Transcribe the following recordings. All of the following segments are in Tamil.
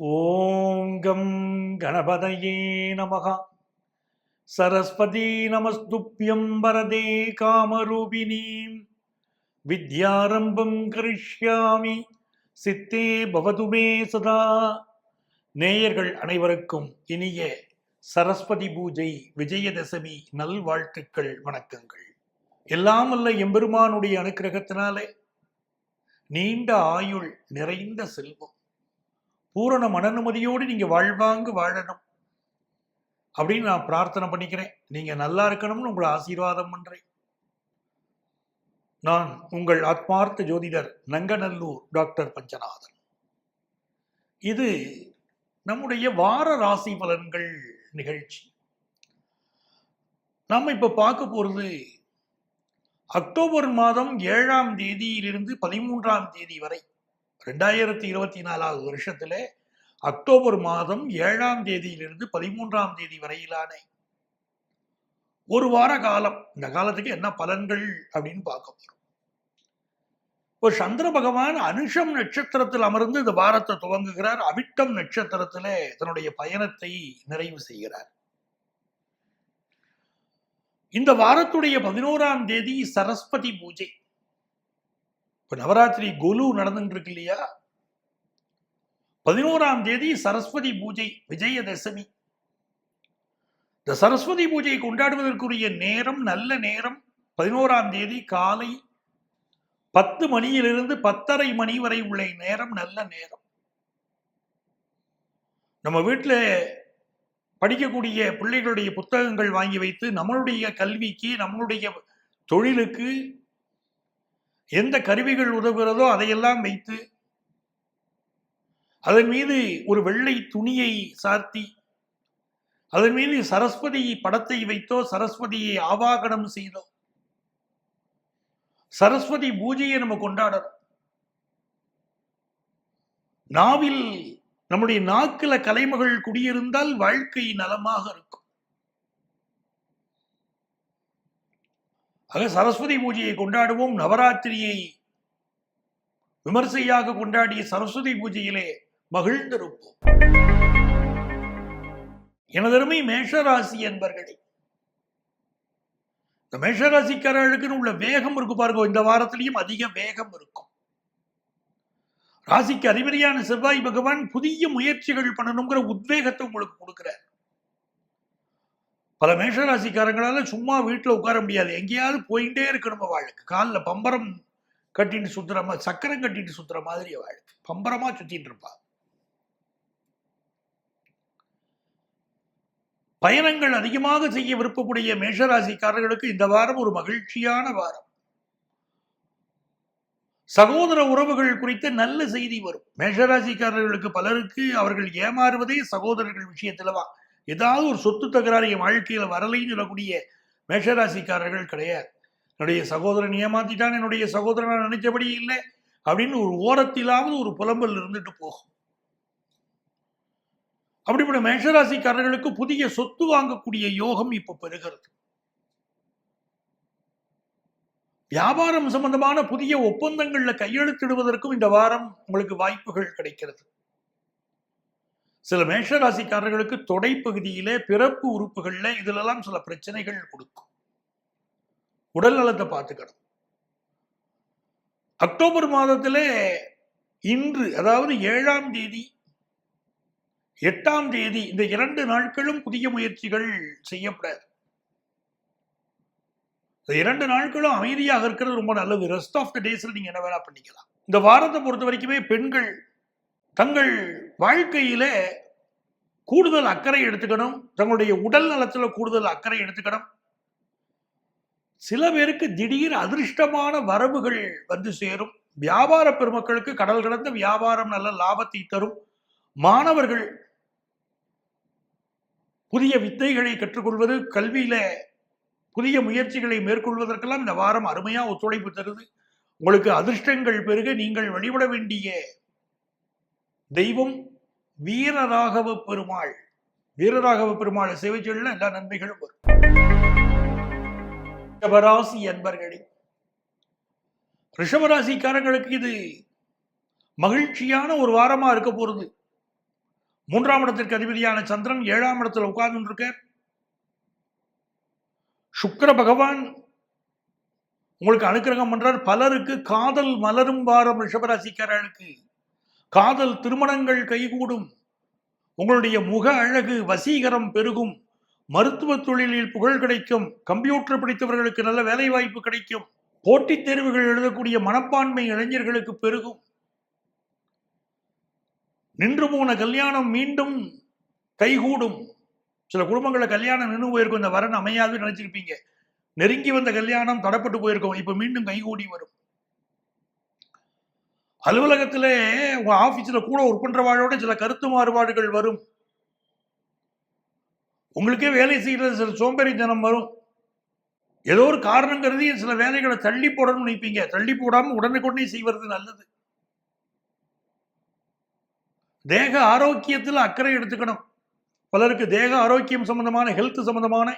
ஓங்கம் கணபதையே கணபதயே நமக. சரஸ்வதி நமஸ்துப்யம் வரதே காமரூபிணீம் வித்யாரம்பம் கரிஷ்யாமி சித்தே பவதுமே சதா. நேயர்கள் அனைவருக்கும் இனிய சரஸ்வதி பூஜை விஜயதசமி நல்வாழ்த்துக்கள் வணக்கங்கள். எல்லாம் அல்ல எம்பெருமானுடைய அனுக்கிரகத்தினாலே. நீண்ட ஆயுள் நிறைந்த செல்வம். பூரண மனநுமதியோடு நீங்கள் வாழ்வாங்கு வாழணும். அப்படின்னு நான் பிரார்த்தனை பண்ணிக்கிறேன். நீங்கள் நல்லா இருக்கணும்னு உங்களை ஆசீர்வாதம் பண்ணுறேன் நான் உங்கள் ஆத்மார்த்த ஜோதிடர் நங்கநல்லூர் டாக்டர் பஞ்சநாதன். இது நம்முடைய வார ராசி பலன்கள் நிகழ்ச்சி. நம்ம இப்போ பார்க்க போகிறது அக்டோபர் மாதம் ஏழாம் தேதியிலிருந்து பதிமூன்றாம் தேதி வரை. ரெண்டாயிரத்தி இருபத்தி நாலாவது வருஷத்துல அக்டோபர் மாதம் ஏழாம் தேதியிலிருந்து பதிமூன்றாம் தேதி வரையிலான ஒரு வார காலம். இந்த காலத்துக்கு என்ன பலன்கள் அப்படின்னு பார்க்க போறோம். ஒரு சந்திர பகவான் அனுஷம் நட்சத்திரத்தில் அமர்ந்து இந்த வாரத்தை துவங்குகிறார். அவிட்டம் நட்சத்திரத்துல தன்னுடைய பயணத்தை நிறைவு செய்கிறார். இந்த வாரத்துடைய பதினோராம் தேதி சரஸ்வதி பூஜை. இப்போ நவராத்திரி குலு நடந்துட்டு இருக்கு இல்லையா? பதினோராம் தேதி சரஸ்வதி பூஜை விஜயதசமி. இந்த சரஸ்வதி பூஜையை கொண்டாடுவதற்குரிய நேரம் நல்ல நேரம் பதினோராம் தேதி காலை பத்து மணியிலிருந்து பத்தரை மணி வரை உள்ள நேரம் நல்ல நேரம். நம்ம வீட்டில் படிக்கக்கூடிய பிள்ளைகளுடைய புத்தகங்கள் வாங்கி வைத்து நம்மளுடைய கல்விக்கு நம்மளுடைய தொழிலுக்கு எந்த கருவிகள் உதவுகிறதோ அதையெல்லாம் வைத்து அதன் மீது ஒரு வெள்ளை துணியை சார்த்தி அதன் மீது சரஸ்வதி படத்தை வைத்தோ சரஸ்வதியை ஆவாகனம் செய்தோ சரஸ்வதி பூஜையை நம்ம கொண்டாடணும். நாவில் நம்முடைய நாக்கில கலைமகள் குடியிருந்தால் வாழ்க்கை நலமாக இருக்கும். ஆக சரஸ்வதி பூஜையை கொண்டாடுவோம். நவராத்திரியை விமர்சையாக கொண்டாடிய சரஸ்வதி பூஜையிலே மகிழ்ந்திருப்போம். எனதருமை மேஷராசி என்பர்களே இந்த மேஷராசிக்காரர்களுக்குன்னு உள்ள வேகம் இருக்கு பாருங்க. இந்த வாரத்திலையும் அதிக வேகம் இருக்கும். ராசிக்கு அதிபதியான செவ்வாய் பகவான் புதிய முயற்சிகள் பண்ணணுங்கிற உத்வேகத்தை உங்களுக்கு கொடுக்கிறார். பல மேஷராசிக்காரங்களால சும்மா வீட்டில் உட்கார முடியாது. எங்கேயாவது போயிட்டே இருக்கணும் வாழ்க்கை? காலில் பம்பரம் கட்டிட்டு சுத்துற மாதிரி சக்கரம் கட்டிட்டு சுத்துற மாதிரி வாழ்க்கை. பம்பரமா சுத்திட்டு இருப்பாங்க பயணங்கள் அதிகமாக செய்ய விருப்பக்கூடிய மேஷராசிக்காரர்களுக்கு இந்த வாரம் ஒரு மகிழ்ச்சியான வாரம். சகோதர உறவுகள் குறித்த நல்ல செய்தி வரும். மேஷராசிக்காரர்களுக்கு பலருக்கு அவர்கள் ஏமாறுவதே சகோதரர்கள் விஷயத்துலவா ஏதாவது ஒரு சொத்து தகராறு என் வாழ்க்கையில வரலைன்னு சொல்லக்கூடிய மேஷராசிக்காரர்கள் கிடையாது. என்னுடைய சகோதரன் ஏமாத்திட்டான் என்னுடைய சகோதரன் நினைச்சபடி இல்லை அப்படின்னு ஒரு ஓரத்திலாவது ஒரு புலம்பல் இருந்துட்டு போகும். அப்படிப்பட்ட மேஷராசிக்காரர்களுக்கு புதிய சொத்து வாங்கக்கூடிய யோகம் இப்போ பெறுகிறது. வியாபாரம் சம்பந்தமான புதிய ஒப்பந்தங்களில் கையெழுத்திடுவதற்கும் இந்த வாரம் உங்களுக்கு வாய்ப்புகள் கிடைக்கிறது. சில மேஷராசிக்காரர்களுக்கு தொடை பகுதியிலே பிறப்பு உறுப்புகளில் இதிலெல்லாம் சில பிரச்சனைகள் கொடுக்கும். உடல் நலத்தை பார்த்துக்கணும். அக்டோபர் மாதத்திலே இன்று அதாவது ஏழாம் தேதி எட்டாம் தேதி இந்த இரண்டு நாட்களும் புதிய முயற்சிகள் செய்யப்படாது. இந்த இரண்டு நாட்களும் அமைதியாக இருக்கிறது ரொம்ப நல்லது. ரெஸ்ட் ஆஃப் த டேஸ்ல நீங்க என்ன வேணா பண்ணிக்கலாம். இந்த வாரத்தை பொறுத்த வரைக்குமே பெண்கள் தங்கள் வாழ்க்கையில கூடுதல் அக்கறை எடுத்துக்கணும். தங்களுடைய உடல் நலத்துல கூடுதல் அக்கறை எடுத்துக்கணும். சில பேருக்கு திடீர் அதிர்ஷ்டமான வரவுகள் வந்து சேரும். வியாபார பெருமக்களுக்கு கடல் கடந்த வியாபாரம் நல்ல லாபத்தை தரும். மாணவர்கள் புதிய வித்தைகளை கற்றுக்கொள்வது கல்வியில புதிய முயற்சிகளை மேற்கொள்வதற்கெல்லாம் இந்த வாரம் அருமையா ஒத்துழைப்பு தருது. உங்களுக்கு அதிர்ஷ்டங்கள் பெருக நீங்கள் வழிபட வேண்டிய தெய்வம் வீரராகவ பெருமாள். வீரராகவ பெருமாள் சேவை செய்யல எல்லா நன்மைகளும் வரும். ரிஷபராசி அன்பர்களே ரிஷபராசிக்காரங்களுக்கு இது மகிழ்ச்சியான ஒரு வாரமா இருக்க போறது. மூன்றாம் இடத்திற்கு அதிபதியான சந்திரன் ஏழாம் இடத்துல உட்கார்ந்து இருக்கார் பகவான் உங்களுக்கு அனுக்கிரகம் பண்றார். பலருக்கு காதல் மலரும் வாரம் ரிஷபராசிக்காரர்களுக்கு. காதல் திருமணங்கள் கைகூடும். உங்களுடைய முக அழகு வசீகரம் பெருகும். மருத்துவ தொழிலில் புகழ் கிடைக்கும். கம்ப்யூட்டர் படித்தவர்களுக்கு நல்ல வேலை வாய்ப்பு கிடைக்கும். போட்டித் தேர்வுகள் எழுதக்கூடிய மனப்பான்மை இளைஞர்களுக்கு பெருகும். நின்று போன கல்யாணம் மீண்டும் கைகூடும். சில குடும்பங்களில் கல்யாணம் நின்று போயிருக்கும். இந்த வரன் அமையாது நினைச்சிருப்பீங்க. நெருங்கி வந்த கல்யாணம் தடப்பட்டு போயிருக்கும். இப்ப மீண்டும் கைகூடி வரும். அலுவலகத்திலே உங்க ஆபீஸ்ல கூட ஒர்க் பண்றவாழோட சில கருத்து மாறுபாடுகள் வரும். உங்களுக்கே வேலை செய்கிறது சில சோம்பேறித்தனம் வரும். ஏதோ ஒரு காரணம் கருதி சில வேலைகளை தள்ளி போடணும்னு நினைப்பீங்க. தள்ளி போடாம உடனுக்குடனே செய்வது நல்லது. தேக ஆரோக்கியத்தில் அக்கறை எடுத்துக்கணும். பலருக்கு தேக ஆரோக்கியம் சம்பந்தமான ஹெல்த் சம்பந்தமான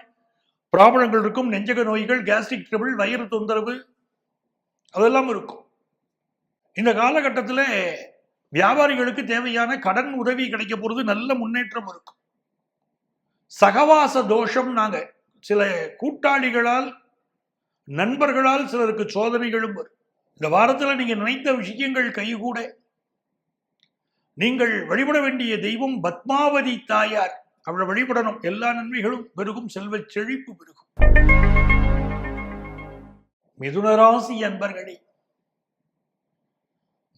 ப்ராப்ளங்கள் இருக்கும். நெஞ்சக நோய்கள் கேஸ்ட்ரிக் ட்ரபிள் வயிறு தொந்தரவு அதெல்லாம் இருக்கும். இந்த காலகட்டத்தில் வியாபாரிகளுக்கு தேவையான கடன் உதவி கிடைக்க போகிறது நல்ல முன்னேற்றம் இருக்கும். சகவாச தோஷம் நாங்கள் சில கூட்டாளிகளால் நண்பர்களால் சிலருக்கு சோதனைகளும் வரும். இந்த வாரத்தில் நீங்கள் நினைத்த விஷயங்கள் கைகூட நீங்கள் வழிபட வேண்டிய தெய்வம் பத்மாவதி தாயார். அவளை வழிபடணும். எல்லா நன்மைகளும் பெருகும். செல்வ செழிப்பு பெருகும். மிதுனராசி அன்பர்களே.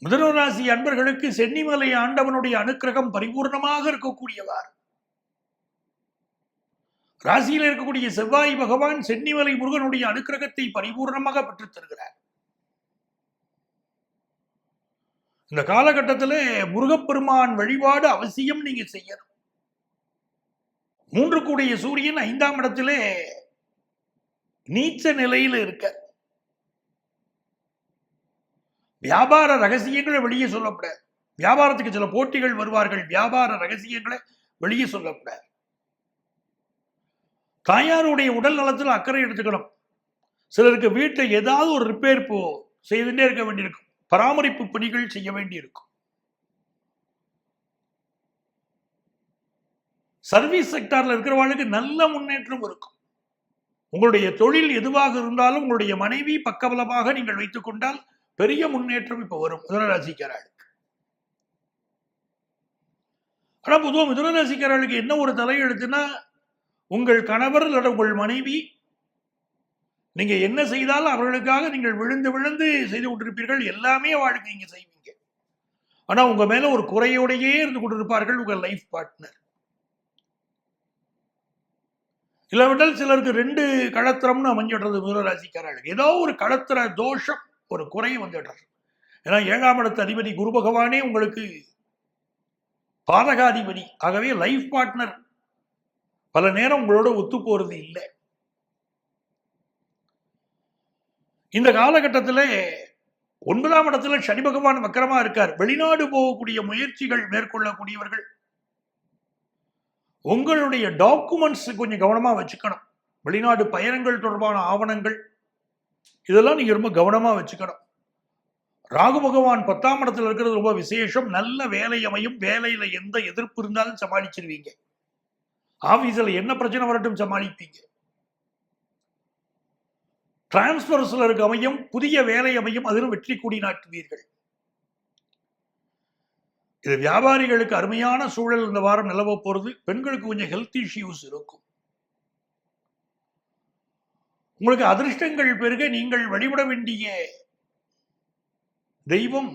மிதுனராசி அன்பர்களுக்கு சென்னிமலை ஆண்டவனுடைய அனுக்கிரகம் பரிபூர்ணமாக இருக்கக்கூடியவார். ராசியில் இருக்கக்கூடிய செவ்வாய் பகவான் சென்னிமலை முருகனுடைய அனுக்கிரகத்தை பரிபூர்ணமாக பெற்றுத் தருகிறார். இந்த காலகட்டத்தில் முருகப்பெருமான் வழிபாடு அவசியம் நீங்க செய்யணும். மூன்று கூடிய சூரியன் ஐந்தாம் இடத்திலே நீச்ச நிலையில் இருக்க. வியாபார ரகசியங்களை வெளியே சொல்லப்படாது வியாபாரத்துக்கு சில போட்டிகள் வருவார்கள். வியாபார ரகசியங்களை வெளியே சொல்லப்படாது தாயாருடைய உடல் நலத்தில் அக்கறை எடுத்துக்கணும். சிலருக்கு வீட்டில் ஏதாவது ஒரு ரிப்பேர் போ செய்துட்டே இருக்க வேண்டியிருக்கும். பராமரிப்பு பணிகள் செய்ய வேண்டியிருக்கும். சர்வீஸ் செக்டார்ல இருக்கிறவங்களுக்கு நல்ல முன்னேற்றம் இருக்கும். உங்களுடைய தொழில் எதுவாக இருந்தாலும் உங்களுடைய மனைவி பக்கபலமாக நீங்கள் வைத்துக் கொண்டால் பெரிய முன்னேற்றம் இப்ப வரும். மிதுனராசிக்காரர்களுக்கு ஆனா பொதுவாக மிதுனராசிக்காரர்களுக்கு என்ன ஒரு தலையெழுத்துனா உங்கள் கணவர் அல்லது உங்கள் மனைவி நீங்கள் என்ன செய்தாலும் அவர்களுக்காக நீங்கள் விழுந்து விழுந்து செய்து கொண்டிருப்பீர்கள். எல்லாமே வாழ்க்கை நீங்க செய்வீங்க. ஆனால் உங்கள் மேலே ஒரு குறையோடையே இருந்து கொண்டிருப்பார்கள் உங்கள் லைஃப் பார்ட்னர். இல்லாவிட்டால் சிலருக்கு ரெண்டு களத்திரம்னு அமைஞ்சிடுறது மிதுனராசிக்காரர்களுக்கு. ஏதோ ஒரு களத்திர தோஷம் ஒரு குறை வந்துடுறது. ஏன்னா ஏழாம் இடத்து அதிபதி குரு பகவானே உங்களுக்கு பாதகாதிபதி. ஆகவே லைஃப் பார்ட்னர். பல நேரம் உங்களோட ஒத்து போகிறது இல்லை. இந்த காலகட்டத்தில் ஒன்பதாம் இடத்துல சனி பகவான் வக்கரமா இருக்கார். வெளிநாடு போகக்கூடிய முயற்சிகள் மேற்கொள்ளக்கூடியவர்கள் உங்களுடைய டாக்குமெண்ட்ஸ் கொஞ்சம் கவனமாக வச்சுக்கணும். வெளிநாடு பயணங்கள் தொடர்பான ஆவணங்கள் இதெல்லாம் நீங்கள் ரொம்ப கவனமாக வச்சுக்கணும். ராகு பகவான் பத்தாம் இடத்துல இருக்கிறது ரொம்ப விசேஷம். நல்ல வேலை அமையும். வேலையில் எந்த எதிர்ப்பு இருந்தாலும் சமாளிச்சிருவீங்க. ஆபீஸ்ல என்ன பிரச்சனை வரட்டும் சமாளிப்பீங்க. டிரான்ஸ்பர் சிலருக்கு அமையும் புதிய வேலை அமையும் அதிலும் வெற்றி கூடி நாட்டுவீர்கள். இது வியாபாரிகளுக்கு அருமையான சூழல் இந்த வாரம் நிலவ போறது பெண்களுக்கு கொஞ்சம் ஹெல்த் இஷ்யூஸ் இருக்கும். உங்களுக்கு அதிர்ஷ்டங்கள் பெருக நீங்கள் வழிபட வேண்டிய தெய்வம்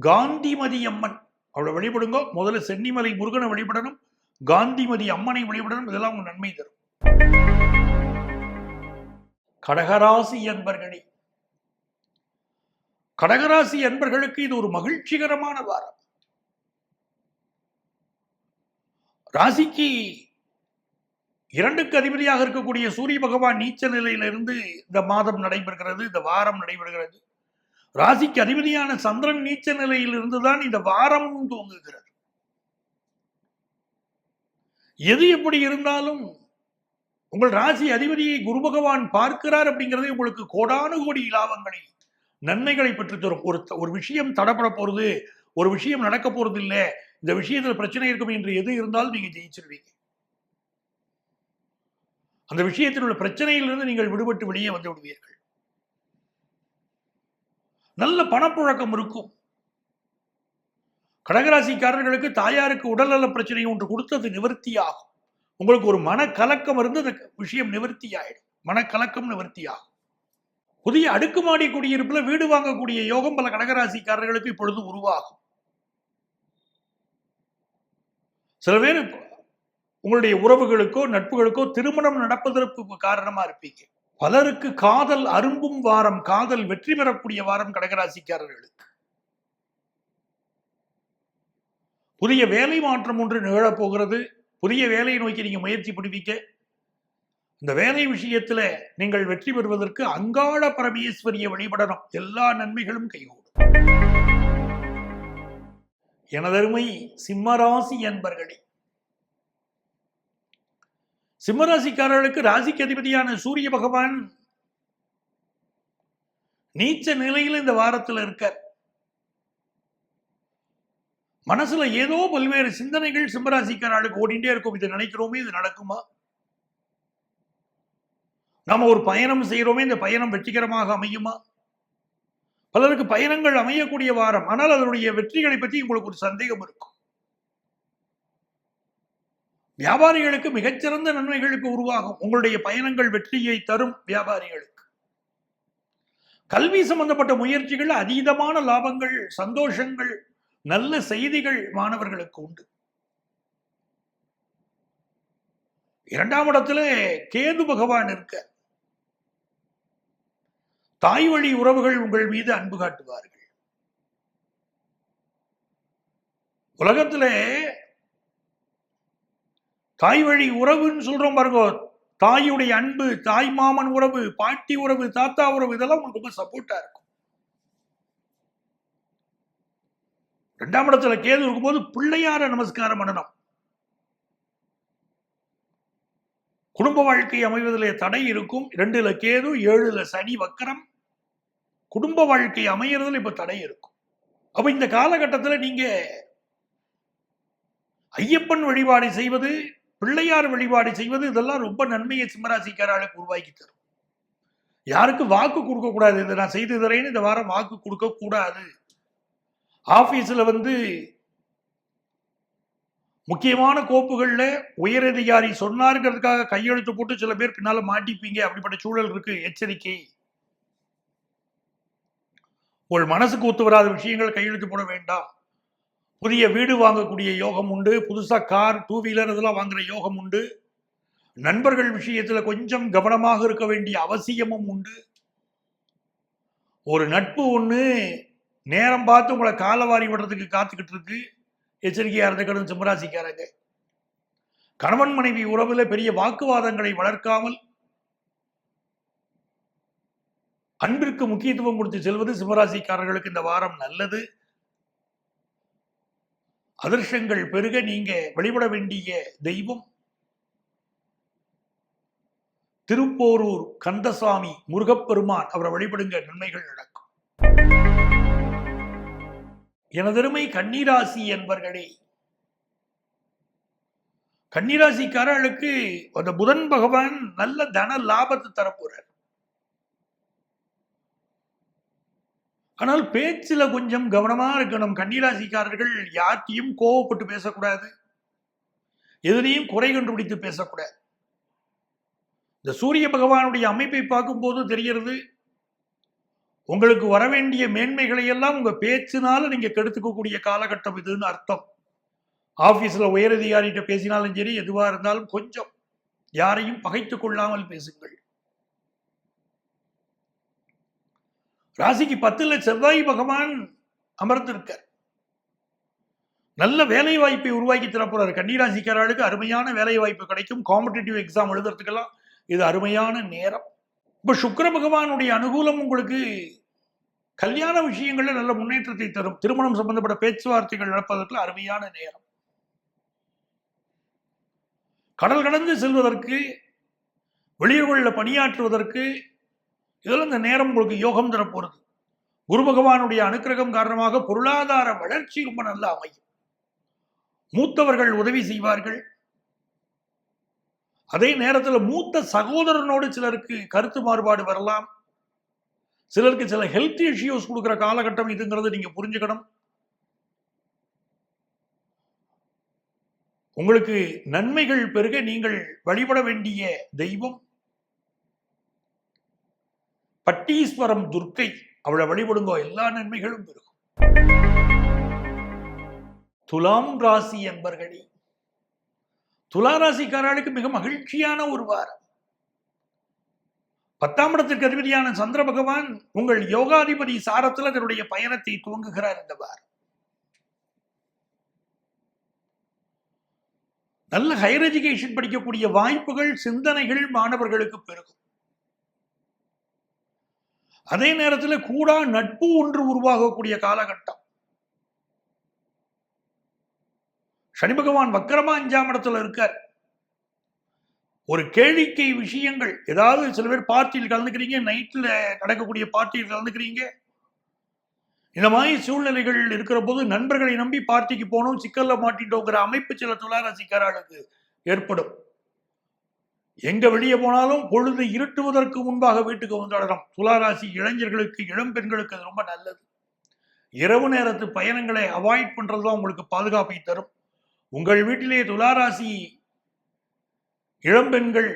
காந்திமதி அம்மன். அவளை வழிபடுங்க. முதல்ல சென்னிமலை முருகனை வழிபடணும் காந்திமதி அம்மனை வழிபடணும். இதெல்லாம் உங்க நன்மை தரும். கடகராசி என்பர்களே. கடகராசி என்பர்களுக்கு இது ஒரு மகிழ்ச்சிகரமான வாரம். ராசிக்கு இரண்டுக்கு அதிபதியாக இருக்கக்கூடிய சூரிய பகவான் நீச்ச நிலையிலிருந்து இந்த மாதம் நடைபெறுகிறது இந்த வாரம் நடைபெறுகிறது. ராசிக்கு அதிபதியான சந்திரன் நீச்ச நிலையிலிருந்து தான் இந்த வாரமும் துவங்குகிறது. எது எப்படி இருந்தாலும் உங்கள் ராசி அதிபதியை குரு பகவான் பார்க்கிறார் அப்படிங்கிறது உங்களுக்கு கோடானு கோடி லாபங்களை நன்மைகளை பெற்று தரும். ஒரு ஒரு விஷயம் தடப்பட போறது ஒரு விஷயம் நடக்க போறது இல்லை. இந்த விஷயத்துல பிரச்சனை இருக்கும் என்று எது இருந்தாலும் நீங்க ஜெயிச்சிருவீங்க. அந்த விஷயத்தில் உள்ள பிரச்சனையிலிருந்து நீங்கள் விடுபட்டு வெளியே வந்து விடுவீர்கள். நல்ல பணப்புழக்கம் இருக்கும். கடகராசிக்காரர்களுக்கு தாயாருக்கு உடல்நல பிரச்சனை ஒன்று கொடுத்தது நிவர்த்தியாகும். உங்களுக்கு ஒரு மனக்கலக்கம் இருந்து அந்த விஷயம் நிவர்த்தி ஆயிடும் மனக்கலக்கம் நிவர்த்தி ஆகும் புதிய அடுக்குமாடி குடியிருப்புல வீடு வாங்கக்கூடிய யோகம் பல கடகராசிக்காரர்களுக்கு இப்பொழுது உருவாகும். சில பேர் உங்களுடைய உறவுகளுக்கோ நட்புகளுக்கோ திருமணம் நடப்பதற்கு காரணமா இருப்பீங்க. பலருக்கு காதல் அரும்பும் வாரம் காதல் வெற்றி பெறக்கூடிய வாரம் கடகராசிக்காரர்களுக்கு. புதிய வேலை மாற்றம் ஒன்று நிகழப் போகிறது. புதிய வேலையை நோக்கி நீங்க முயற்சி பிடிப்பீங்க இந்த வேலை விஷயத்துல நீங்கள் வெற்றி பெறுவதற்கு அங்காள பரமேஸ்வரியை வழிபடணும். எல்லா நன்மைகளும் கைகூடும். எனதருமை சிம்மராசி என்பர்களே சிம்மராசிக்காரர்களுக்கு ராசிக்கு அதிபதியான சூரிய பகவான் நீச்ச நிலையில் இந்த வாரத்தில் இருக்கார். மனசுல ஏதோ பல்வேறு சிந்தனைகள் சிம்மராசிக்காரர்களுக்கு ஓடிண்டே இருக்கும். இது நினைக்கிறோமே இது நடக்குமா? நாம ஒரு பயணம் செய்கிறோமே இந்த பயணம் வெற்றிகரமாக அமையுமா? பலருக்கு பயணங்கள் அமையக்கூடிய வாரம் ஆனால் அதனுடைய வெற்றிகளை பற்றி உங்களுக்கு ஒரு சந்தேகம் இருக்கும். வியாபாரிகளுக்கு மிகச்சிறந்த நன்மைகளுக்கு உருவாகும். உங்களுடைய பயணங்கள் வெற்றியை தரும் வியாபாரிகளுக்கு. கல்வி சம்பந்தப்பட்ட முயற்சிகள் அதீதமான லாபங்கள் சந்தோஷங்கள் நல்ல செய்திகள் மாணவர்களுக்கு உண்டு. இரண்டாம் இடத்துல கேது பகவான் இருக்க. தாய் வழி உறவுகள் உங்கள் மீது அன்பு காட்டுவார்கள். உலகத்துல தாய் வழி உறவுன்னு சொல்றோம் பாருங்க. தாயுடைய அன்பு தாய் மாமன் உறவு பாட்டி உறவு தாத்தா உறவு இதெல்லாம் உங்களுக்கு ரொம்ப சப்போர்ட்டா இருக்கும். ரெண்டாம் இடத்துல கேது இருக்கும்போது பிள்ளையார நமஸ்காரம் பண்ணணும். குடும்ப வாழ்க்கை அமைவதிலே தடை இருக்கும். ரெண்டுல கேது ஏழுல சனி வக்கரம். குடும்ப வாழ்க்கை அமையறதுல இப்ப தடை இருக்கும். அப்ப இந்த காலகட்டத்தில் நீங்க ஐயப்பன் வழிபாடு செய்வது பிள்ளையார் வழிபாடு செய்வது இதெல்லாம் ரொம்ப நன்மையை சிம்மராசிக்காரர்களுக்கு உருவாக்கி தரும். யாருக்கு வாக்கு கொடுக்க கூடாது? இதை நான் செய்து தரேன்னு இந்த வாரம் வாக்கு கொடுக்க ஆஃபீஸில் ஆபீஸ்ல வந்து முக்கியமான கோப்புகளில் உயரதிகாரி சொன்னாருங்கிறதுக்காக கையெழுத்து போட்டு சில பேர் பின்னால மாட்டிப்பீங்க அப்படிப்பட்ட சூழல் இருக்கு. எச்சரிக்கை. உங்கள் மனசுக்கு ஒத்து வராத விஷயங்கள் கையெழுத்து போட வேண்டாம். புதிய வீடு வாங்கக்கூடிய யோகம் உண்டு. புதுசாக கார் டூ வீலர் இதெல்லாம் வாங்குற யோகம் உண்டு. நண்பர்கள் விஷயத்தில் கொஞ்சம் கவனமாக இருக்க வேண்டிய அவசியமும் உண்டு. ஒரு நட்பு ஒன்று நேரம் பார்த்து உங்களை காலவாரி விடுறதுக்கு காத்துக்கிட்டு இருக்கு எச்சரிக்கையா இருந்துக்கணும் சிம்மராசிக்காரங்க. கணவன் மனைவி உறவுல பெரிய வாக்குவாதங்களை வளர்க்காமல் அன்பிற்கு முக்கியத்துவம் கொடுத்து செல்வது சிம்மராசிக்காரர்களுக்கு இந்த வாரம் நல்லது. அதிர்ஷ்டங்கள் பெருக நீங்க வழிபட வேண்டிய தெய்வம். திருப்போரூர் கந்தசாமி முருகப்பெருமான் அவரை வழிபடுங்க. நன்மைகள் நடக்கும். எனதருமை கன்னிராசி என்பர்களே கன்னிராசிக்காரர்களுக்கு அந்த புதன் பகவான் நல்ல தன லாபத்தை தரப்போறார். ஆனால் பேச்சில் கொஞ்சம் கவனமா இருக்கணும். கன்னிராசிக்காரர்கள் யார்த்தையும் கோவப்பட்டு பேசக்கூடாது. எதிரையும் குறை கண்டுபிடித்து பேசக்கூடாது. இந்த சூரிய பகவானுடைய அமைப்பை பார்க்கும்போது தெரிகிறது உங்களுக்கு வர வேண்டிய மேன்மைகளை எல்லாம் உங்க பேச்சினால நீங்க கெடுத்துக்கக்கூடிய காலகட்டம் இதுன்னு அர்த்தம். ஆபீஸ்ல உயரதிகாரிகிட்ட பேசினாலும் சரி எதுவா இருந்தாலும் கொஞ்சம் யாரையும் பகைத்துக் கொள்ளாமல் பேசுங்கள். ராசிக்கு பத்துல செவ்வாய் பகவான் அமர்ந்திருக்கார். நல்ல வேலை வாய்ப்பை உருவாக்கி தரப்போறாரு கன்னிராசிக்காரர்களுக்கு அருமையான வேலை வாய்ப்பு கிடைக்கும். காம்படிட்டிவ் எக்ஸாம் எழுதுறதுக்கெல்லாம் இது அருமையான நேரம். இப்போ சுக்கர பகவானுடைய அனுகூலம் உங்களுக்கு கல்யாண விஷயங்களில் நல்ல முன்னேற்றத்தை தரும். திருமணம் சம்பந்தப்பட்ட பேச்சுவார்த்தைகள் நடப்பதற்கு அருமையான நேரம். கடல் கடந்து செல்வதற்கு வெளியூர்களில் பணியாற்றுவதற்கு இதெல்லாம் இந்த நேரம் உங்களுக்கு யோகம் தரப்போகிறது குரு பகவானுடைய அனுக்கிரகம் காரணமாக பொருளாதார வளர்ச்சி ரொம்ப நல்லா அமையும். மூத்தவர்கள் உதவி செய்வார்கள். அதே நேரத்தில் மூத்த சகோதரனோடு சிலருக்கு கருத்து மாறுபாடு வரலாம். சிலருக்கு சில ஹெல்த் இஷ்யூஸ் கொடுக்குற காலகட்டம் இதுங்கிறது நீங்க புரிஞ்சுக்கணும். உங்களுக்கு நன்மைகள் பெருக நீங்கள் வழிபட வேண்டிய தெய்வம். பட்டீஸ்வரம் துர்க்கை அவளை வழிபடுங்கோ எல்லா நன்மைகளும் பெருகும். துலாம் ராசி என்பர்களே துளாராசிக்காரர்களுக்கு மிக மகிழ்ச்சியான ஒரு வாரம். பத்தாம் இடத்திற்கு அதிபதியான சந்திர பகவான் உங்கள் யோகாதிபதி சாரத்தில் தன்னுடைய பயணத்தை துவங்குகிறார் இந்த வாரம். நல்ல ஹையர் எஜுகேஷன் படிக்கக்கூடிய வாய்ப்புகள் சிந்தனைகள் மாணவர்களுக்கு பெருகும். அதே நேரத்தில் கூடா நட்பு ஒன்று உருவாகக்கூடிய காலகட்டம். சனி பகவான் வக்கரமா அஞ்சாம் இடத்துல இருக்கார். ஒரு கேளிக்கை விஷயங்கள் ஏதாவது சில பேர் பார்ட்டியில் கலந்துக்கிறீங்க நைட்ல நடக்கக்கூடிய பார்ட்டியில் கலந்துக்கிறீங்க. இந்த மாதிரி சூழ்நிலைகள் இருக்கிற போது நண்பர்களை நம்பி பார்ட்டிக்கு போனோம் சிக்கல்ல மாட்டிட்டோங்கிற அமைப்பு சில துளாராசிக்காரர்களுக்கு ஏற்படும். எங்க வெளியே போனாலும் பொழுது இருட்டுவதற்கு முன்பாக வீட்டுக்கு வந்துடணும். துளாராசி இளைஞர்களுக்கு இளம் பெண்களுக்கு அது ரொம்ப நல்லது. இரவு நேரத்து பயணங்களை அவாய்ட் பண்றதுதான் உங்களுக்கு பாதுகாப்பை தரும். உங்கள் வீட்டிலே துளாராசி இளம்பெண்கள்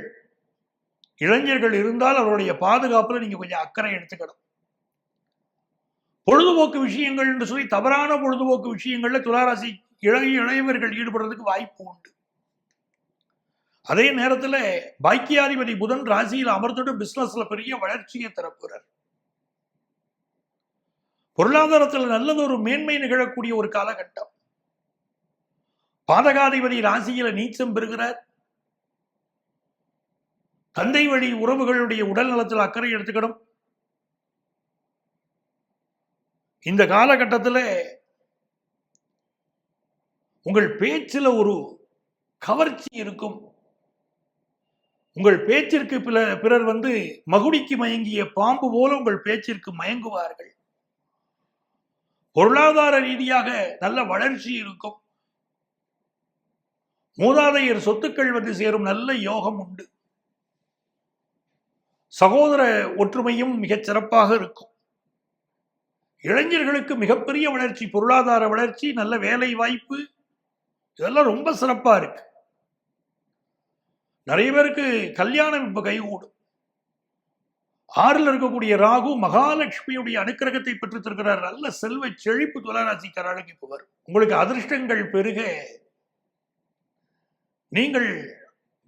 இளைஞர்கள் இருந்தால் அவருடைய பாதுகாப்புல நீங்க கொஞ்சம் அக்கறை எடுத்துக்கணும். பொழுதுபோக்கு விஷயங்கள் என்று சொல்லி தவறான பொழுதுபோக்கு விஷயங்கள்ல துளாராசி இளைய இளையவர்கள் ஈடுபடுறதுக்கு வாய்ப்பு உண்டு. அதே நேரத்தில் பாக்கியாதிபதி புதன் ராசியில் அமர்ந்துட்டு பிசினஸ்ல பெரிய வளர்ச்சியை தரப்புறார் பொருளாதாரத்தில் நல்லதொரு மேன்மை நிகழக்கூடிய ஒரு காலகட்டம். பாதகாதிபதி ராசியில நீச்சம் பெறுகிறார். தந்தை வழி உறவுகளுடைய உடல் நலத்தில் அக்கறை எடுத்துக்கணும். இந்த காலகட்டத்தில் உங்கள் பேச்சில் ஒரு கவர்ச்சி இருக்கும். உங்கள் பேச்சிற்கு பிற பிறர் வந்து மகுடிக்கு மயங்கிய பாம்பு போல உங்கள் பேச்சிற்கு மயங்குவார்கள். பொருளாதார ரீதியாக நல்ல வளர்ச்சி இருக்கும். மூதாதையர் சொத்துக்கள் வந்து சேரும் நல்ல யோகம் உண்டு. சகோதர ஒற்றுமையும் மிகச் சிறப்பாக இருக்கும். இளைஞர்களுக்கு மிகப்பெரிய வளர்ச்சி பொருளாதார வளர்ச்சி நல்ல வேலை வாய்ப்பு இதெல்லாம் ரொம்ப சிறப்பா இருக்கு. நிறைய பேருக்கு கல்யாணம் இப்போ கைகூடும். ஆறில் இருக்கக்கூடிய ராகு மகாலட்சுமியுடைய அனுக்கிரகத்தை பெற்றுத்திருக்கிறார் நல்ல செல்வ செழிப்பு துலராசி இப்ப வரும். உங்களுக்கு அதிர்ஷ்டங்கள் பெருக. நீங்கள்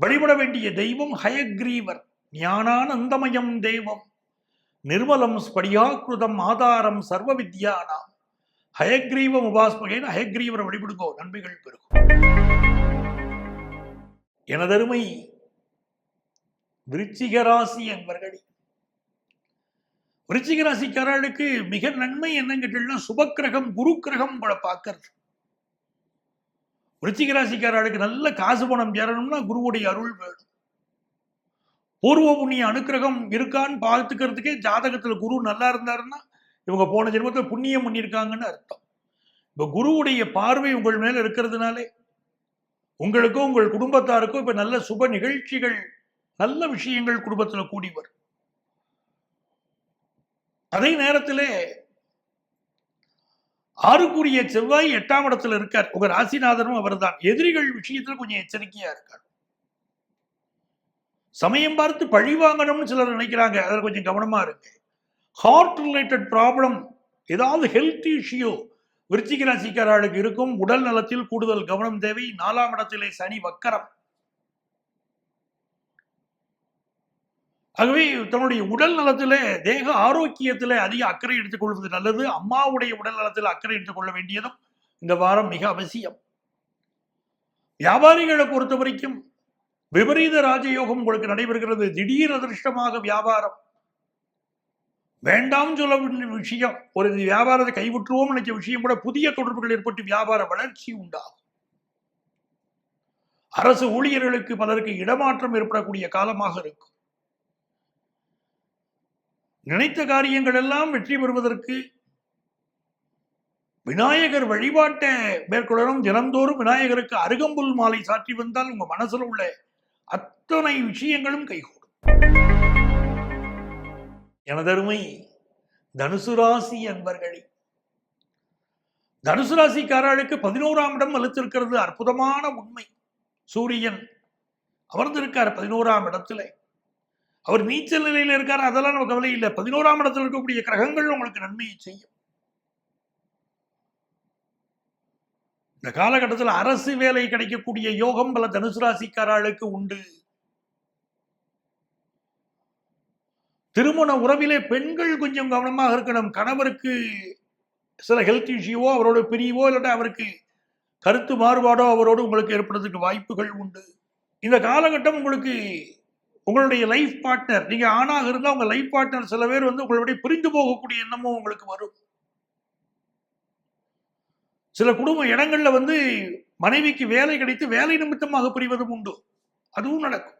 வழிபட வேண்டிய தெய்வம் ஹயக்ரீவர் ஞானானந்தமயம் தெய்வம். நிர்மலம் ஸ்படியாக்கிருதம் ஆதாரம் சர்வ வித்யானாம் ஹயக்ரீவம் உபாஸ்மகேன் ஹயக்ரீவரை வழிபடுங்கோ நன்மைகள் பெருகும். எனதருமை விருச்சிகராசி என்பர்களே விருச்சிகராசிக்காரர்களுக்கு மிக நன்மை என்னன்னு கேட்டீங்கன்னா சுபக்கிரகம் குரு கிரகம் உங்களை பார்க்கறது. விருச்சிக ராசிக்காரர்களுக்கு நல்ல காசு பணம் சேரணும்னா குருவுடைய அருள் வேணும் பூர்வ புண்ணிய அனுக்கிரகம் இருக்கான்னு பார்த்துக்கிறதுக்கே ஜாதகத்தில் குரு நல்லா இருந்தாருன்னா இவங்க போன ஜென்மத்தில் புண்ணியம் பண்ணியிருக்காங்கன்னு அர்த்தம். இப்போ குருவுடைய பார்வை உங்கள் மேலே இருக்கிறதுனாலே உங்களுக்கும் உங்கள் குடும்பத்தாருக்கும் இப்போ நல்ல சுப நிகழ்ச்சிகள் நல்ல விஷயங்கள் குடும்பத்தில் கூடி வரும். அதே நேரத்திலே ஆறுக்குரிய செவ்வாய் எட்டாம் இடத்துல இருக்கார். உங்க ராசிநாதனும் அவர்தான். எதிரிகள் விஷயத்துல கொஞ்சம் எச்சரிக்கையா இருக்கார். சமயம் பார்த்து பழி வாங்கணும்னு சிலர் நினைக்கிறாங்க. அதில் கொஞ்சம் கவனமா இருக்கு. ஹார்ட் ரிலேட்டட் ப்ராப்ளம் ஏதாவது ஹெல்த் இஷ்யூ விருச்சிக ராசிக்காரர்களுக்கு இருக்கும். உடல் நலத்தில் கூடுதல் கவனம் தேவை. நாலாம் இடத்திலே சனி வக்கரம். ஆகவே தன்னுடைய உடல் நலத்தில் தேக ஆரோக்கியத்தில் அதிக அக்கறை எடுத்துக்கொள்வது நல்லது. அம்மாவுடைய உடல் நலத்தில் அக்கறை எடுத்துக்கொள்ள வேண்டியதும் இந்த வாரம் மிக அவசியம். வியாபாரிகளை பொறுத்த வரைக்கும் விபரீத ராஜயோகம் உங்களுக்கு நடைபெறுகிறது. திடீர் அதிர்ஷ்டமாக வியாபாரம். வேண்டாம் சொல்ல விஷயம் ஒரு வியாபாரத்தை கைவிட்டுருவோம் நினைச்ச விஷயம் கூட புதிய தொடர்புகள் ஏற்பட்டு வியாபார வளர்ச்சி உண்டாகும். அரசு ஊழியர்களுக்கு பலருக்கு இடமாற்றம் ஏற்படக்கூடிய காலமாக இருக்கும். நினைத்த காரியங்கள் எல்லாம் வெற்றி பெறுவதற்கு விநாயகர் வழிபாட்டை மேற்கொள்ளணும். தினந்தோறும் விநாயகருக்கு அருகம்புல் மாலை சாற்றி வந்தால் உங்க மனசுல உள்ள அத்தனை விஷயங்களும் கைகூடும். எனதருமை தனுசு ராசி அன்பர்களே தனுசு ராசிக்காரர்களுக்கு பதினோராம் இடம் வலுத்திருக்கிறது அற்புதமான உண்மை. சூரியன் அமர்ந்திருக்கார் பதினோராம் இடத்துல. அவர் நீச்சல் நிலையில இருக்கார் அதெல்லாம் நம்ம கவலை இல்லை. பதினோராம் இடத்துல இருக்கக்கூடிய கிரகங்கள் உங்களுக்கு நன்மையை செய்யும். இந்த காலகட்டத்தில் அரசு வேலை கிடைக்கக்கூடிய யோகம் பல தனுசு ராசிக்காரர்களுக்கு உண்டு. திருமண உறவிலே பெண்கள் கொஞ்சம் கவனமாக இருக்கணும். கணவருக்கு சில ஹெல்த் இஷ்யூவோ அவரோட பிரிவோ இல்லாட்டா அவருக்கு கருத்து மாறுபாடோ அவரோடு உங்களுக்கு ஏற்படுறதுக்கு வாய்ப்புகள் உண்டு. இந்த காலகட்டம் உங்களுக்கு உங்களுடைய லைஃப் பார்ட்னர் நீங்க ஆணாக இருந்தால் உங்க லைஃப் பார்ட்னர் சில பேர் வந்து உங்களுடைய பிரிந்து போகக்கூடிய எண்ணமும் உங்களுக்கு வரும். சில குடும்ப இடங்கள்ல வந்து மனைவிக்கு வேலை கிடைத்து வேலை நிமித்தமாக பிரிவதும் உண்டு. அதுவும் நடக்கும்.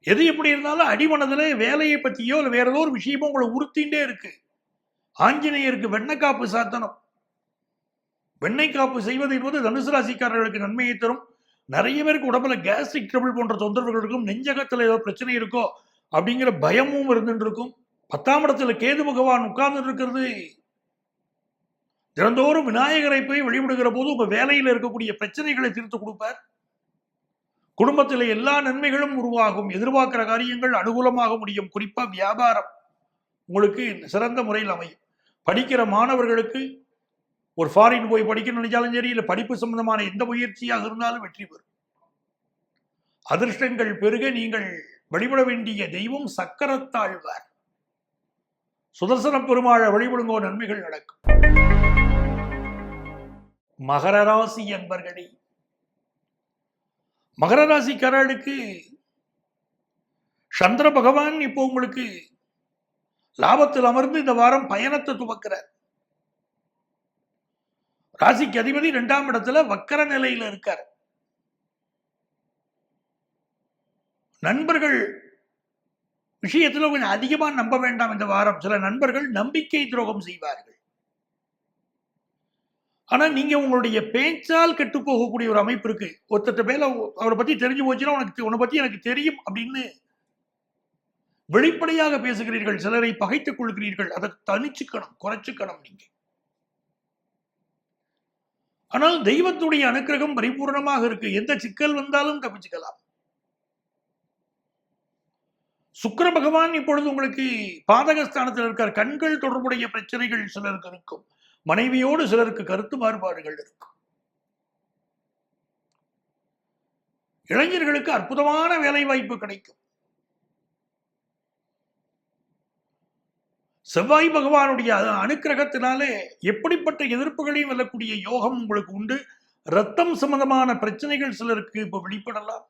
எது எப்படி இருந்தாலும் அடிமனதில் வேலையை பற்றியோ இல்லை வேற ஏதோ ஒரு விஷயமோ உங்களை உறுத்தின்றே இருக்கு. ஆஞ்சநேயருக்கு வெண்ணக்காப்பு சாத்தனம். வெண்ணை காப்பு செய்வது என்பது தனுசு ராசிக்காரர்களுக்கு நன்மையை தரும். நிறைய பேருக்கு உடம்புல கேஸ்ட்ரிக் ட்ரபிள் போன்ற தொந்தரவுகள் இருக்கும். நெஞ்சகத்தில் ஏதோ பிரச்சனை இருக்கோ அப்படிங்கிற பயமும் இருந்துட்டு இருக்கும் பத்தாம் இடத்துல கேது பகவான் உட்கார்ந்து இருக்கிறது. தினந்தோறும் விநாயகரை போய் வழிபடுகிற போது உங்க வேலையில் இருக்கக்கூடிய பிரச்சனைகளை தீர்த்து கொடுப்பார். குடும்பத்தில் எல்லா நன்மைகளும் உருவாகும். எதிர்பார்க்கிற காரியங்கள் அனுகூலமாக முடியும். குறிப்பா வியாபாரம். உங்களுக்கு சிறந்த முறையில் அமையும். படிக்கிற மாணவர்களுக்கு ஒரு ஃபாரின் போய் படிக்கணும்னு நினைச்சாலும் சரி இல்லை படிப்பு சம்பந்தமான எந்த முயற்சியாக இருந்தாலும் வெற்றி பெறும். அதிர்ஷ்டங்கள் பெருக நீங்கள் வழிபட வேண்டிய தெய்வம் சக்கரத்தாழ்வார். சுதர்சன பெருமாளை வழிபடுங்கோ நன்மைகள் நடக்கும். மகர ராசி என்பர்களே மகர ராசிக்காரர்களுக்கு சந்திர பகவான் இப்போ உங்களுக்கு லாபத்தில் அமர்ந்து இந்த வாரம் பயணத்தை துவக்கிறார். ராசிக்கு அதிபதி இரண்டாம் இடத்துல வக்கர நிலையில இருக்கார். நண்பர்கள் விஷயத்துல கொஞ்சம் அதிகமா நம்ப வேண்டாம் இந்த வாரம். சில நண்பர்கள் நம்பிக்கை துரோகம் செய்வார்கள். ஆனா நீங்க உங்களுடைய பேச்சால் கெட்டு போகக்கூடிய ஒரு அமைப்பு இருக்கு. ஒருத்தட்ட மேல அவரை பத்தி தெரிஞ்சு போச்சுன்னா உனக்கு உன்னை பத்தி எனக்கு தெரியும் அப்படின்னு வெளிப்படையாக பேசுகிறீர்கள் சிலரை பகைத்துக் கொள்கிறீர்கள். அதை தனிச்சுக்கணும் குறைச்சுக்கணும் நீங்க. ஆனால் தெய்வத்துடைய அனுக்கிரகம் பரிபூர்ணமாக இருக்கு. எந்த சிக்கல் வந்தாலும் தப்பிச்சுக்கலாம். சுக்கர பகவான் இப்பொழுது உங்களுக்கு பாதகஸ்தானத்தில் இருக்கார். கண்கள் தொடர்புடைய பிரச்சனைகள் சிலருக்கு இருக்கும். மனைவியோடு சிலருக்கு கருத்து மாறுபாடுகள் இருக்கும். இளைஞர்களுக்கு அற்புதமான வேலை வாய்ப்பு கிடைக்கும். செவ்வாய் பகவானுடைய அனுக்கிரகத்தினாலே எப்படிப்பட்ட எதிர்ப்புகளையும் வெல்லக்கூடிய யோகம் உங்களுக்கு உண்டு? ரத்தம் சம்பந்தமான பிரச்சனைகள் சிலருக்கு இப்ப வெளிப்படலாம்.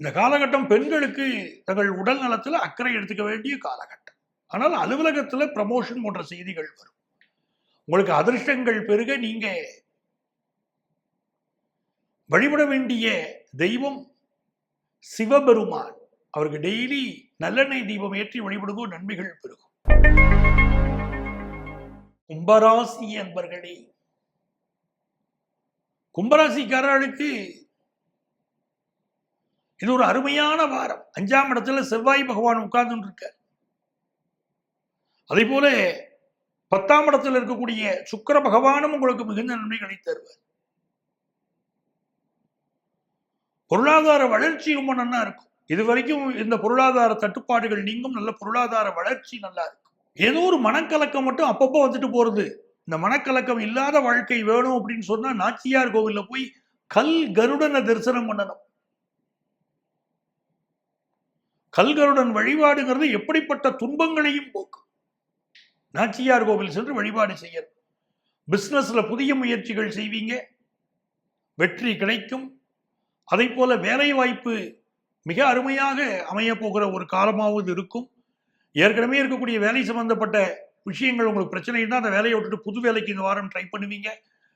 இந்த காலகட்டம் பெண்களுக்கு தங்கள் உடல் நலத்துல அக்கறை எடுத்துக்க வேண்டிய காலகட்டம். ஆனால் அலுவலகத்துல ப்ரமோஷன் போன்ற செய்திகள் வரும். உங்களுக்கு அதிர்ஷ்டங்கள் பெருக நீங்க வழிபட வேண்டிய தெய்வம் சிவபெருமான். அவருக்கு டெய்லி நல்லெண்ணெய் தீபம் ஏற்றி வழிபடுவோம் நன்மைகள் பெருகும். கும்பராசி அன்பர்களே கும்பராசிக்காரர்களுக்கு இது ஒரு அருமையான வாரம். அஞ்சாம் இடத்துல செவ்வாய் பகவான் உட்கார்ந்து இருக்கார் அதே போல பத்தாம் இடத்தில் இருக்கக்கூடிய சுக்கிர பகவானும் உங்களுக்கு மிகுந்த நன்மைகளை தருவார். பொருளாதார வளர்ச்சி ரொம்ப நன்னா இருக்கும். இது வரைக்கும் இந்த பொருளாதார தட்டுப்பாடுகள் நீங்கும். நல்ல பொருளாதார வளர்ச்சி நல்லா இருக்கும். ஏதோ ஒரு மனக்கலக்கம் மட்டும் அப்பப்போ வந்துட்டு போறது. இந்த மனக்கலக்கம் இல்லாத வாழ்க்கை வேணும் அப்படின்னு சொன்னா நாச்சியார் கோவில்ல போய் கல் கருடனை தரிசனம் பண்ணணும். கல்கருடன் வழிபாடுங்கிறது எப்படிப்பட்ட துன்பங்களையும் போக்கும். நாச்சியார் கோவில் சென்று வழிபாடு செய்யணும். பிஸ்னஸ்ல புதிய முயற்சிகள் செய்வீங்க. வெற்றி கிடைக்கும். அதை போல வேலை வாய்ப்பு மிக அருமையாக அமைய போகிற ஒரு காலமாவது இருக்கும். ஏற்கனவே இருக்கக்கூடிய வேலை சம்பந்தப்பட்ட விஷயங்கள் உங்களுக்கு பிரச்சனை இருந்தால் அந்த வேலையை விட்டுட்டு புது வேலைக்கு இந்த வாரம் ட்ரை பண்ணுவீங்க.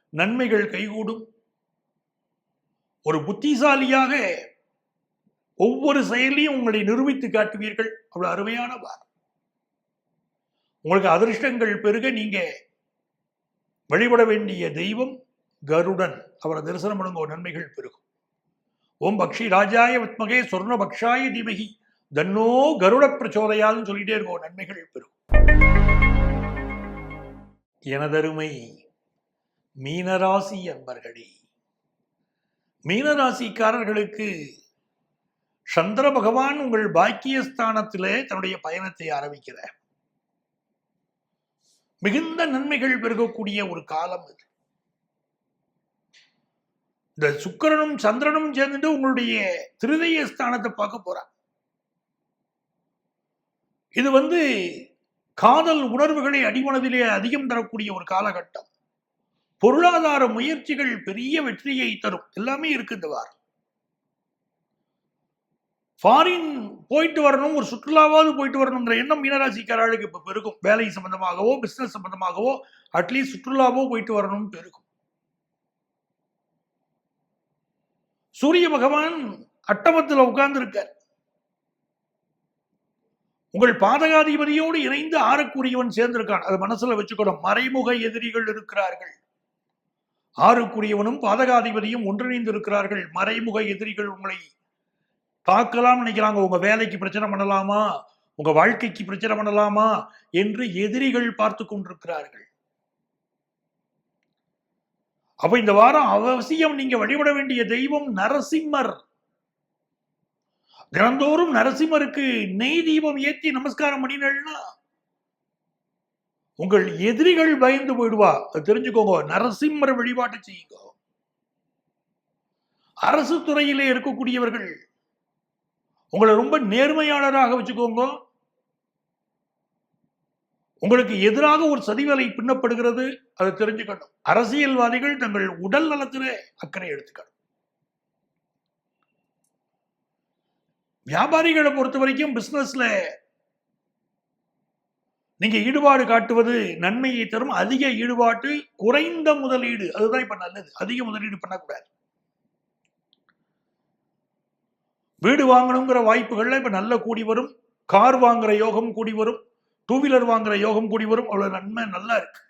நன்மைகள் கைகூடும். ஒரு புத்திசாலியாக ஒவ்வொரு செயலையும் உங்களை நிரூபித்து காட்டுவீர்கள். அவ்வளவு அருமையான வாரம் உங்களுக்கு அதிர்ஷ்டங்கள் பெருக நீங்க வழிபட வேண்டிய தெய்வம் கருடன். அவரை தரிசனம் பண்ணுங்க நன்மைகள் பெருகும். ஓம் பக்ஷி ராஜாய வித்மகே சொர்ண பக்ஷாய தீமகி. தன்னோ கருட பிரச்சோதையால்னு சொல்லிட்டே இருக்கோம் நன்மைகள் பெறும். எனதருமை மீனராசி அன்பர்களே மீனராசிக்காரர்களுக்கு சந்திர பகவான் உங்கள் பாக்கியஸ்தானத்திலே தன்னுடைய பயணத்தை ஆரம்பிக்கிறார். மிகுந்த நன்மைகள் பெருகக்கூடிய ஒரு காலம் இது. இந்த சுக்கிரனும் சந்திரனும் சேர்ந்துட்டு உங்களுடைய திருதய ஸ்தானத்தை பார்க்க போறார் இது வந்து காதல் உணர்வுகளை அடிமனதிலே அதிகம் தரக்கூடிய ஒரு காலகட்டம். பொருளாதார முயற்சிகள் பெரிய வெற்றியை தரும். எல்லாமே இருக்கு இந்த வாரம். ஃபாரின் போயிட்டு வரணும் ஒரு சுற்றுலாவாவது போயிட்டு வரணுங்கிற எண்ணம் மீனராசிக்காரர்களுக்கு இப்போ பெருகும். வேலை சம்பந்தமாகவோ பிசினஸ் சம்பந்தமாகவோ அட்லீஸ்ட் சுற்றுலாவோ போயிட்டு வரணும்னு பெருகும். சூரிய பகவான் அட்டமத்தில் உட்கார்ந்து இருக்கார் உங்கள் பாதகாதிபதியோடு இணைந்து ஆறுக்குரியவன் சேர்ந்திருக்கான். அது மனசுல வச்சுக்கணும். மறைமுக எதிரிகள் இருக்கிறார்கள். ஆறுக்குரியவனும் பாதகாதிபதியும் ஒன்றிணைந்து இருக்கிறார்கள் மறைமுக எதிரிகள் உங்களை தாக்கலாம் நினைக்கிறாங்க. உங்க வேலைக்கு பிரச்சனை பண்ணலாமா? உங்க வாழ்க்கைக்கு பிரச்சனை பண்ணலாமா? என்று எதிரிகள் பார்த்து கொண்டிருக்கிறார்கள். அப்ப இந்த வாரம் அவசியம் நீங்க வழிபட வேண்டிய தெய்வம் நரசிம்மர். தினந்தோறும் நரசிம்மருக்கு நெய் தீபம் ஏற்றி நமஸ்காரம் பண்ணினா உங்கள் எதிரிகள் பயந்து போயிடுவா. தெரிஞ்சுக்கோங்க நரசிம்மர் வழிபாட்டை செய்யுங்க. அரசு துறையிலே இருக்கக்கூடியவர்கள் உங்களை ரொம்ப நேர்மையாளராக வச்சுக்கோங்க. உங்களுக்கு எதிராக ஒரு சதிவேலை பின்னப்படுகிறது அதை தெரிஞ்சுக்கணும். அரசியல்வாதிகள் தங்கள் உடல் நலத்திலே அக்கறை எடுத்துக்கணும். வியாபாரிகளை பொறுத்த வரைக்கும் பிசினஸ்ல நீங்க ஈடுபாடு காட்டுவது நன்மையை தரும். அதிக ஈடுபாட்டு குறைந்த முதலீடு அதுதான் இப்ப நல்லது. அதிக முதலீடு பண்ணக்கூடாது. வீடு வாங்கணுங்கிற வாய்ப்புகள்ல இப்ப நல்ல கூடி வரும். கார் வாங்குற யோகம் கூடி வரும். டூ வீலர் வாங்குற யோகம் கூடி வரும். அவ்வளவு நன்மை நல்லா இருக்கு.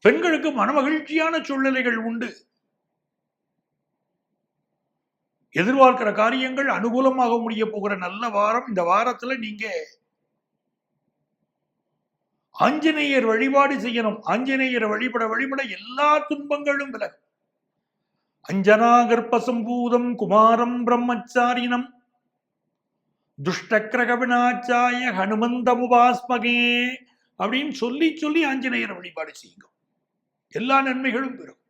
பெண்களுக்கு மனமகிழ்ச்சியான சூழ்நிலைகள் உண்டு. எதிர்பார்க்கிற காரியங்கள் அனுகூலமாக முடிய போகிற நல்ல வாரம். இந்த வாரத்துல நீங்க ஆஞ்சநேயர் வழிபாடு செய்யணும். ஆஞ்சநேயர் வழிபட வழிபட எல்லா துன்பங்களும் விலகும். அஞ்சனா கர்ப்பசம்பூதம் குமாரம் பிரம்மச்சாரினம். துஷ்டக்கிரகவினாச்சாய ஹனுமந்தமுபாஸ்மகே அப்படின்னு சொல்லி சொல்லி ஆஞ்சநேயரை வழிபாடு செய்யுங்க. எல்லா நன்மைகளும் பெறும்.